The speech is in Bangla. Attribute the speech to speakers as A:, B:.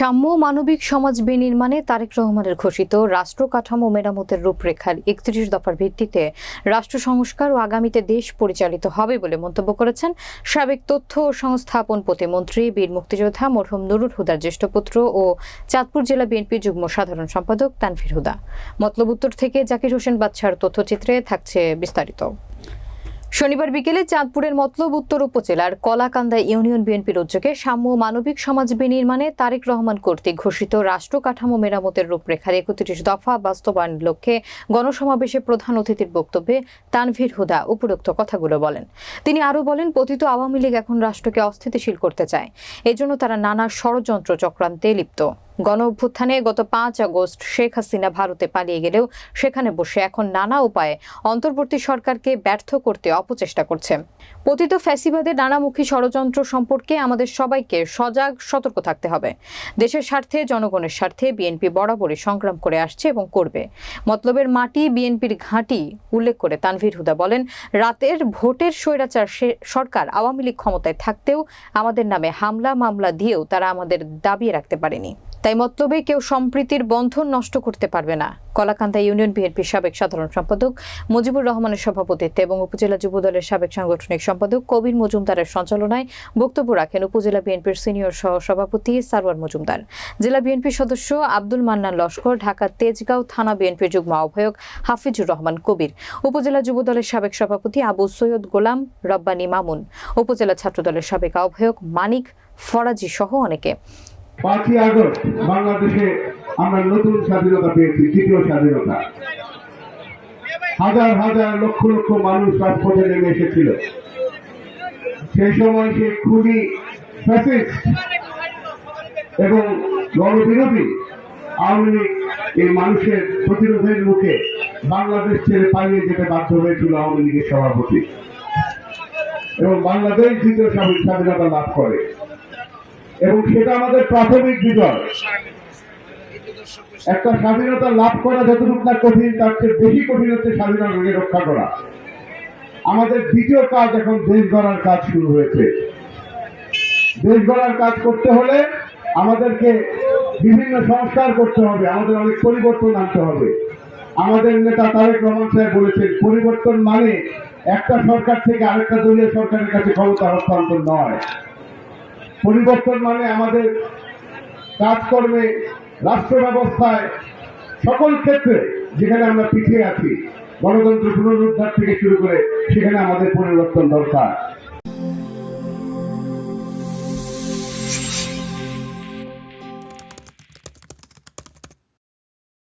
A: সাম্য মানবিক সমাজ বিনির্মাণে তারেক রহমানের ঘোষিত রাষ্ট্র কাঠামো মেরামতের রূপরেখার একত্রিশ দফার ভিত্তিতে রাষ্ট্র সংস্কার ও আগামীতে দেশ পরিচালিত হবে বলে মন্তব্য করেছেন সাবেক তথ্য ও সংস্থাপন প্রতিমন্ত্রী বীর মুক্তিযোদ্ধা মরহুম নুরুল হুদার জ্যেষ্ঠ পুত্র ও চাঁদপুর জেলা বিএনপি যুগ্ম সাধারণ সম্পাদক তানভীর হুদা। মতলব উত্তর থেকে জাকির হোসেন বাদশার তথ্যচিত্রে থাকছে বিস্তারিত। শনিবার বিকেলে চাঁদপুরের মতলব উত্তর উপজেলার কলাকান্দা ইউনিয়ন বিএনপির উদ্যোগে সাম্য মানবিক সমাজ বিনির্মাণে তারেক রহমান কর্তৃক ঘোষিত রাষ্ট্র কাঠামো মেরামতের রূপরেখার একত্রিশ দফা বাস্তবায়নের লক্ষ্যে গণসমাবেশে প্রধান অতিথির বক্তব্যে তানভীর হুদা উপরোক্ত কথাগুলো বলেন। তিনি আরও বলেন, পতিত আওয়ামী লীগ এখন রাষ্ট্রকে অস্থিতিশীল করতে চায়। এজন্য তারা নানা ষড়যন্ত্র চক্রান্তে লিপ্ত। গণ অভ্যুত্থানে গত পাঁচ আগস্ট শেখ হাসিনা ভারতে পালিয়ে গেলেও সেখানে বসে এখন নানা উপায়ে অন্তর্বর্তী সরকারকে ব্যর্থ করতে অপচেষ্টা করছে। পতিত ফ্যাসিবাদের নানামুখী ষড়যন্ত্র সম্পর্কে আমাদের সবাইকে সজাগ, সতর্ক থাকতে হবে। দেশের স্বার্থে, জনগণের স্বার্থে বিএনপি বরাবরই সংগ্রাম করে আসছে এবং করবে। মতলবের মাটি বিএনপির ঘাঁটি, উল্লেখ করে তানভীর হুদা বলেন, রাতের ভোটের স্বৈরাচার সরকার আওয়ামী লীগ ক্ষমতায় থাকতেও আমাদের নামে হামলা মামলা দিয়েও তারা আমাদের দাবিয়ে রাখতে পারেনি। তাই মতলবে কেউ সম্প্রীতির বন্ধন নষ্ট করতে পারবে না। কলাকান্দা ইউনিয়ন বিএনপির সাবেক সাধারণ সম্পাদক মুজিবুর রহমানের সভাপতিত্বে এবং উপজেলা যুবদলের সাবেক সাংগঠনিক সম্পাদক কবির মজুমদারের সঞ্চালনায় বক্তব্য রাখেন উপজেলা বিএনপির সিনিয়র সহ সভাপতি সারওয়ার মজুমদার। জেলা বিএনপির সদস্য আব্দুল মান্নান লস্কর, ঢাকা তেজগাঁও থানা বিএনপির যুগ্ম আহ্বায়ক হাফিজুর রহমান কবির, উপজেলা যুবদলের সাবেক সভাপতি আবু সৈয়দ গোলাম রব্বানী মামুন, উপজেলা ছাত্রদলের সাবেক আহ্বায়ক মানিক ফরাজি সহ অনেকে।
B: পাঁচই আগস্ট বাংলাদেশে আমরা নতুন স্বাধীনতা পেয়েছি, তৃতীয় স্বাধীনতা। হাজার হাজার লক্ষ লক্ষ মানুষ রাজপথে নেমে এসেছিল। সেই সময় সে খুবই এবং গণবিরোধী আওয়ামী লীগ এই মানুষের প্রতিরোধের মুখে বাংলাদেশ ছেড়ে পালিয়ে যেতে বাধ্য হয়েছিল আওয়ামী লীগের সভাপতি। এবং বাংলাদেশ দ্বিতীয় স্বাধীন- স্বাধীনতা লাভ করে। এবং সেটা আমাদের প্রাথমিক বিজয়। একটা স্বাধীনতা লাভ করা যতটুকু না কঠিন, তার চেয়ে বেশি কঠিন হচ্ছে স্বাধীনতাকে রক্ষা করা। আমাদের দ্বিতীয় কাজ এখন দেশ গড়ার কাজ শুরু হয়েছে। দেশ গড়ার কাজ করতে হলে আমাদেরকে বিভিন্ন সংস্কার করতে হবে, আমাদের অনেক পরিবর্তন আনতে হবে। আমাদের নেতা তারেক রহমান সাহেব বলেছেন, পরিবর্তন মানে একটা সরকার থেকে আরেকটা দলীয় সরকারের কাছে ক্ষমতা হস্তান্তর নয়। পরিবর্তন মানে আমাদের কাজকর্মে রাষ্ট্র ব্যবস্থায় সকল ক্ষেত্রে যেখানে আমরা পিছিয়ে আছি, গণতন্ত্র পুনরুদ্ধার থেকে শুরু করে সেখানে আমাদের পরিবর্তন দরকার।